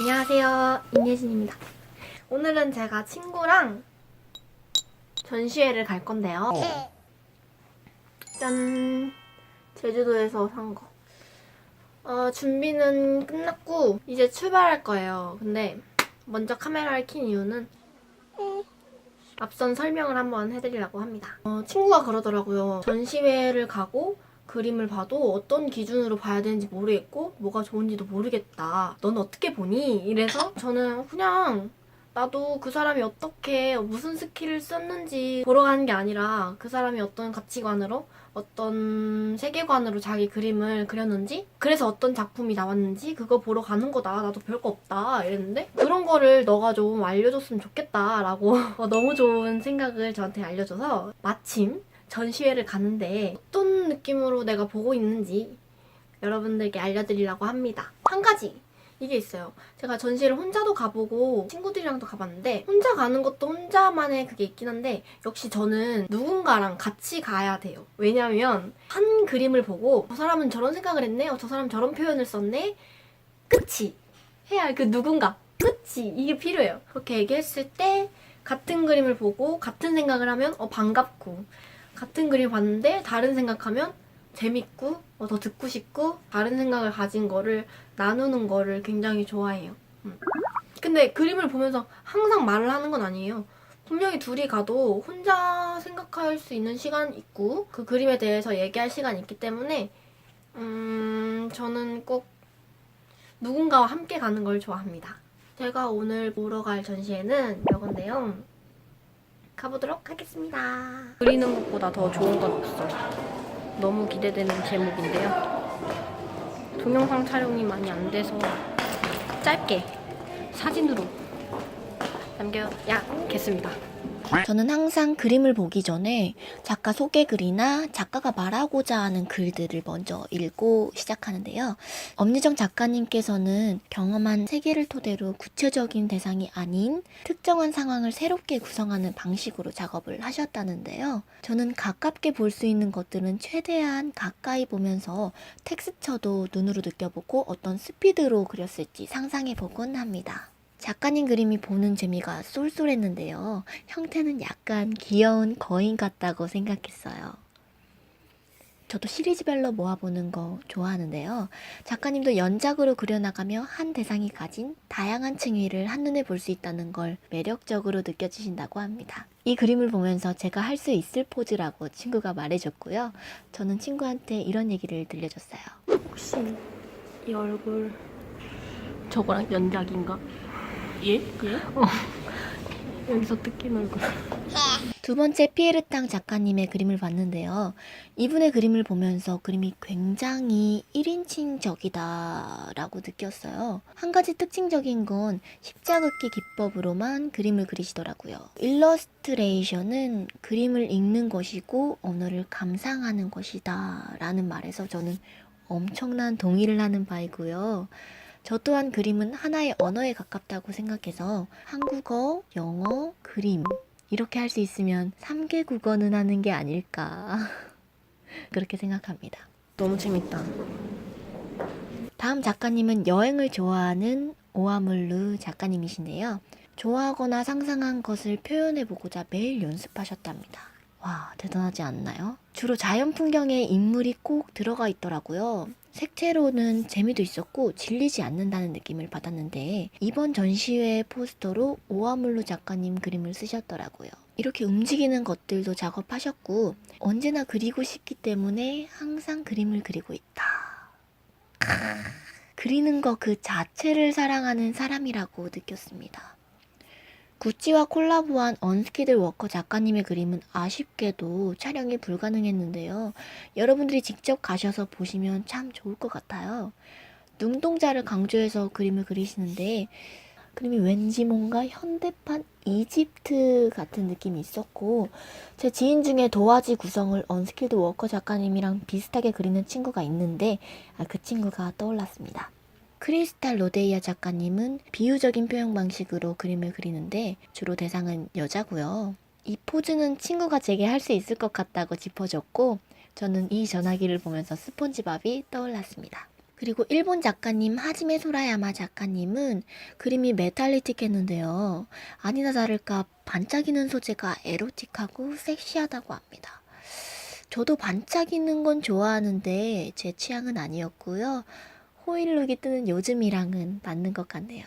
안녕하세요. 임예진입니다. 오늘은 제가 친구랑 전시회를 갈 건데요. 짠! 제주도에서 산 거. 어, 준비는 끝났고, 이제 출발할 거예요. 근데, 먼저 카메라를 킨 이유는, 앞선 설명을 한번 해드리려고 합니다. 어, 친구가 그러더라고요. 전시회를 가고, 그림을 봐도 어떤 기준으로 봐야 되는지 모르겠고 뭐가 좋은지도 모르겠다. 넌 어떻게 보니? 이래서 저는 그냥 나도 그 사람이 어떻게 무슨 스킬을 썼는지 보러 가는 게 아니라 그 사람이 어떤 가치관으로 어떤 세계관으로 자기 그림을 그렸는지 그래서 어떤 작품이 나왔는지 그거 보러 가는 거다. 나도 별거 없다. 이랬는데 그런 거를 너가 좀 알려줬으면 좋겠다라고 어, 너무 좋은 생각을 저한테 알려줘서 마침 전시회를 가는데 어떤 느낌으로 내가 보고 있는지 여러분들께 알려드리려고 합니다. 한 가지 이게 있어요. 제가 전시를 혼자도 가보고 친구들이랑도 가봤는데 혼자 가는 것도 혼자만의 그게 있긴 한데 역시 저는 누군가랑 같이 가야 돼요. 왜냐면 한 그림을 보고 저 사람은 저런 생각을 했네, 어, 저 사람 저런 표현을 썼네, 끝이 해야 할 그 누군가 끝이 이게 필요해요. 그렇게 얘기했을 때 같은 그림을 보고 같은 생각을 하면 어 반갑고 같은 그림 봤는데 다른 생각하면 재밌고 어, 더 듣고 싶고 다른 생각을 가진 거를 나누는 거를 굉장히 좋아해요. 음. 근데 그림을 보면서 항상 말을 하는 건 아니에요. 분명히 둘이 가도 혼자 생각할 수 있는 시간 있고 그 그림에 대해서 얘기할 시간 있기 때문에 음 저는 꼭 누군가와 함께 가는 걸 좋아합니다. 제가 오늘 보러 갈 전시회는 이건데요. 가보도록 하겠습니다. 그리는 것보다 더 좋은 건 없어. 너무 기대되는 제목인데요. 동영상 촬영이 많이 안 돼서 짧게 사진으로 남겨야겠습니다. 저는 항상 그림을 보기 전에 작가 소개글이나 작가가 말하고자 하는 글들을 먼저 읽고 시작하는데요. 엄유정 작가님께서는 경험한 세계를 토대로 구체적인 대상이 아닌 특정한 상황을 새롭게 구성하는 방식으로 작업을 하셨다는데요. 저는 가깝게 볼 수 있는 것들은 최대한 가까이 보면서 텍스처도 눈으로 느껴보고 어떤 스피드로 그렸을지 상상해 보곤 합니다. 작가님 그림이 보는 재미가 쏠쏠했는데요. 형태는 약간 귀여운 거인 같다고 생각했어요. 저도 시리즈별로 모아보는 거 좋아하는데요. 작가님도 연작으로 그려나가며 한 대상이 가진 다양한 층위를 한눈에 볼 수 있다는 걸 매력적으로 느껴지신다고 합니다. 이 그림을 보면서 제가 할 수 있을 포즈라고 친구가 말해줬고요. 저는 친구한테 이런 얘기를 들려줬어요. 혹시 이 얼굴 저거랑 연작인가? 예? 예? 어. 여기서 뜯긴 얼굴. 두 번째 피에르탕 작가님의 그림을 봤는데요. 이분의 그림을 보면서 그림이 굉장히 1인칭적이다라고 느꼈어요. 한 가지 특징적인 건 십자긋기 기법으로만 그림을 그리시더라고요. 일러스트레이션은 그림을 읽는 것이고 언어를 감상하는 것이다 라는 말에서 저는 엄청난 동의를 하는 바이고요. 저 또한 그림은 하나의 언어에 가깝다고 생각해서 한국어, 영어, 그림 이렇게 할 수 있으면 3개 국어는 하는 게 아닐까 그렇게 생각합니다. 너무 재밌다. 다음 작가님은 여행을 좋아하는 오아물루 작가님이신데요. 좋아하거나 상상한 것을 표현해보고자 매일 연습하셨답니다. 와, 대단하지 않나요? 주로 자연 풍경에 인물이 꼭 들어가 있더라고요. 색채로는 재미도 있었고 질리지 않는다는 느낌을 받았는데 이번 전시회 포스터로 오아물루 작가님 그림을 쓰셨더라고요. 이렇게 움직이는 것들도 작업하셨고 언제나 그리고 싶기 때문에 항상 그림을 그리고 있다. 그리는 거 그 자체를 사랑하는 사람이라고 느꼈습니다. 구찌와 콜라보한 언스키드 워커 작가님의 그림은 아쉽게도 촬영이 불가능했는데요. 여러분들이 직접 가셔서 보시면 참 좋을 것 같아요. 눈동자를 강조해서 그림을 그리시는데 그림이 왠지 뭔가 현대판 이집트 같은 느낌이 있었고 제 지인 중에 도화지 구성을 언스킬드 워커 작가님이랑 비슷하게 그리는 친구가 있는데 아, 그 친구가 떠올랐습니다. 크리스탈 로데이아 작가님은 비유적인 표현 방식으로 그림을 그리는데 주로 대상은 여자고요. 이 포즈는 친구가 제게 할 수 있을 것 같다고 짚어줬고 저는 이 전화기를 보면서 스폰지밥이 떠올랐습니다. 그리고 일본 작가님 하지메 소라야마 작가님은 그림이 메탈리틱했는데요. 아니나 다를까 반짝이는 소재가 에로틱하고 섹시하다고 합니다. 저도 반짝이는 건 좋아하는데 제 취향은 아니었고요. 호일룩이 뜨는 요즘이랑은 맞는 것 같네요.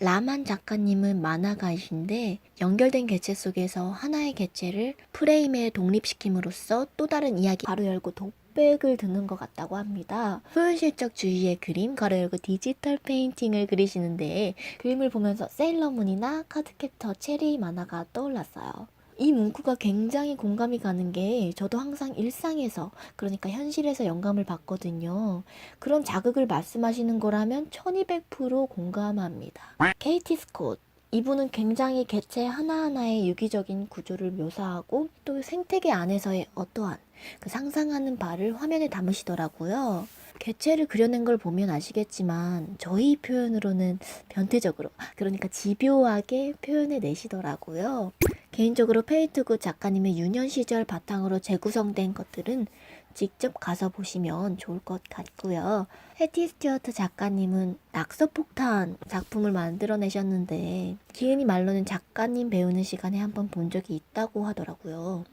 라만 작가님은 만화가이신데 연결된 객체 속에서 하나의 객체를 프레임에 독립시킴으로써 또 다른 이야기 가로 열고 독백을 드는 것 같다고 합니다. 소현실적 주의의 그림 가로 열고 디지털 페인팅을 그리시는데 그림을 보면서 세일러문이나 카드캡터 체리 만화가 떠올랐어요. 이 문구가 굉장히 공감이 가는 게 저도 항상 일상에서 그러니까 현실에서 영감을 받거든요. 그런 자극을 말씀하시는 거라면 1200% 공감합니다. 케이티 스콧. 이분은 굉장히 개체 하나하나의 유기적인 구조를 묘사하고 또 생태계 안에서의 어떠한 그 상상하는 바를 화면에 담으시더라고요. 개체를 그려낸 걸 보면 아시겠지만 저희 표현으로는 변태적으로 그러니까 집요하게 표현해 내시더라고요. 개인적으로 페이트굿 작가님의 유년 시절 바탕으로 재구성된 것들은 직접 가서 보시면 좋을 것 같고요. 해티 스튜어트 작가님은 낙서폭탄 작품을 만들어내셨는데 기은이 말로는 작가님 배우는 시간에 한번 본 적이 있다고 하더라고요.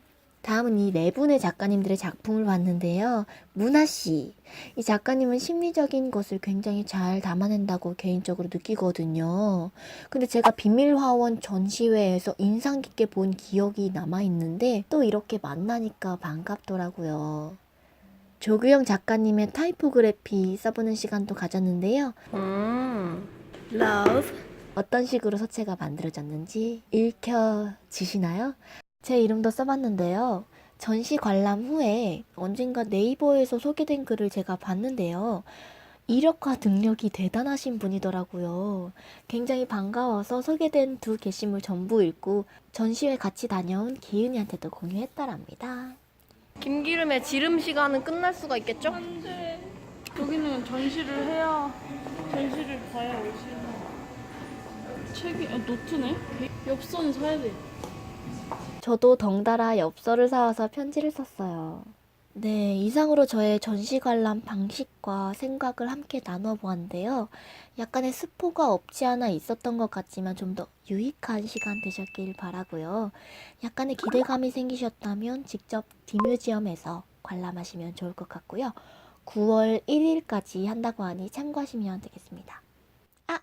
다음은 이 네 분의 작가님들의 작품을 봤는데요. 문아 씨. 이 작가님은 심리적인 것을 굉장히 잘 담아낸다고 개인적으로 느끼거든요. 근데 제가 비밀화원 전시회에서 인상 깊게 본 기억이 남아있는데 또 이렇게 만나니까 반갑더라고요. 조규영 작가님의 타이포그래피 써보는 시간도 가졌는데요. 음, love. 어떤 식으로 서체가 만들어졌는지 읽혀지시나요? 제 이름도 써봤는데요. 전시 관람 후에 언젠가 네이버에서 소개된 글을 제가 봤는데요. 이력과 능력이 대단하신 분이더라고요. 굉장히 반가워서 소개된 두 게시물 전부 읽고 전시회 같이 다녀온 기은이한테도 공유했다랍니다. 김기름의 지름 시간은 끝날 수가 있겠죠? 안돼. 여기는 전시를 해야 전시를 봐야 올 수 있는. 책이 아, 노트네. 엽서는 사야 돼. 저도 덩달아 엽서를 사와서 편지를 썼어요. 네, 이상으로 저의 전시 관람 방식과 생각을 함께 나눠보았는데요. 약간의 스포가 없지 않아 있었던 것 같지만 좀 더 유익한 시간 되셨길 바라고요. 약간의 기대감이 생기셨다면 직접 디뮤지엄에서 관람하시면 좋을 것 같고요. 9월 1일까지 한다고 하니 참고하시면 되겠습니다. 아,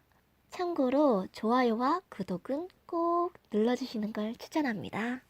참고로 좋아요와 구독은 꼭 눌러주시는 걸 추천합니다.